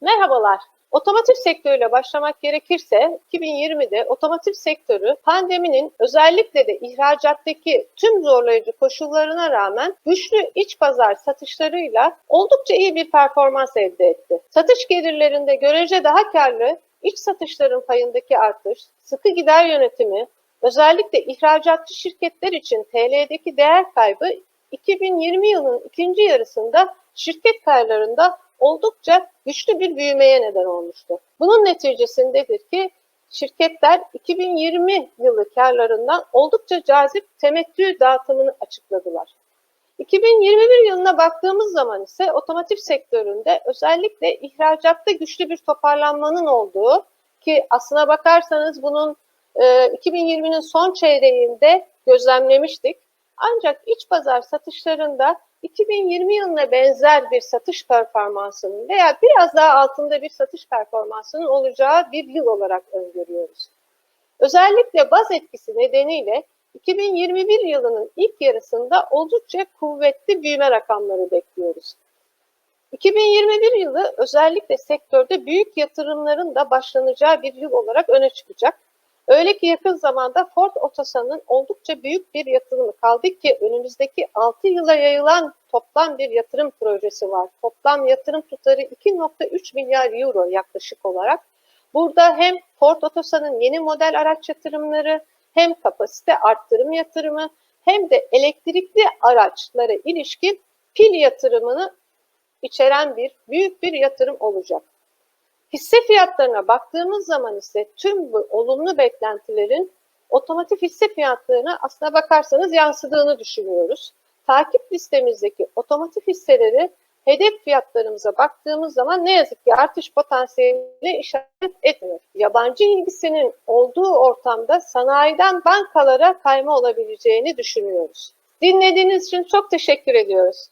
Merhabalar. Otomotiv sektörüyle başlamak gerekirse 2020'de otomotiv sektörü pandeminin özellikle de ihracattaki tüm zorlayıcı koşullarına rağmen güçlü iç pazar satışlarıyla oldukça iyi bir performans elde etti. Satış gelirlerinde görece daha karlı iç satışların payındaki artış, sıkı gider yönetimi, özellikle ihracatçı şirketler için TL'deki değer kaybı 2020 yılının ikinci yarısında şirket karlarında oldukça güçlü bir büyümeye neden olmuştu. Bunun neticesindedir ki şirketler 2020 yılı karlarından oldukça cazip temettü dağıtımını açıkladılar. 2021 yılına baktığımız zaman ise otomotiv sektöründe özellikle ihracatta güçlü bir toparlanmanın olduğu ki aslına bakarsanız bunun e, 2020'nin son çeyreğinde gözlemlemiştik. Ancak iç pazar satışlarında 2020 yılına benzer bir satış performansının veya biraz daha altında bir satış performansının olacağı bir yıl olarak öngörüyoruz. Özellikle baz etkisi nedeniyle 2021 yılının ilk yarısında oldukça kuvvetli büyüme rakamları bekliyoruz. 2021 yılı özellikle sektörde büyük yatırımların da başlanacağı bir yıl olarak öne çıkacak. Öyle ki yakın zamanda Ford Otosan'ın oldukça büyük bir yatırımı kaldı ki önümüzdeki 6 yıla yayılan toplam bir yatırım projesi var. Toplam yatırım tutarı 2.3 milyar euro yaklaşık olarak. Burada hem Ford Otosan'ın yeni model araç yatırımları hem kapasite arttırım yatırımı hem de elektrikli araçlara ilişkin pil yatırımını içeren bir büyük bir yatırım olacak. Hisse fiyatlarına baktığımız zaman ise tüm bu olumlu beklentilerin otomotiv hisse fiyatlarına aslına bakarsanız yansıdığını düşünüyoruz. Takip listemizdeki otomotiv hisseleri hedef fiyatlarımıza baktığımız zaman ne yazık ki artış potansiyeline işaret etmiyor. Yabancı ilgisinin olduğu ortamda sanayiden bankalara kayma olabileceğini düşünüyoruz. Dinlediğiniz için çok teşekkür ediyoruz.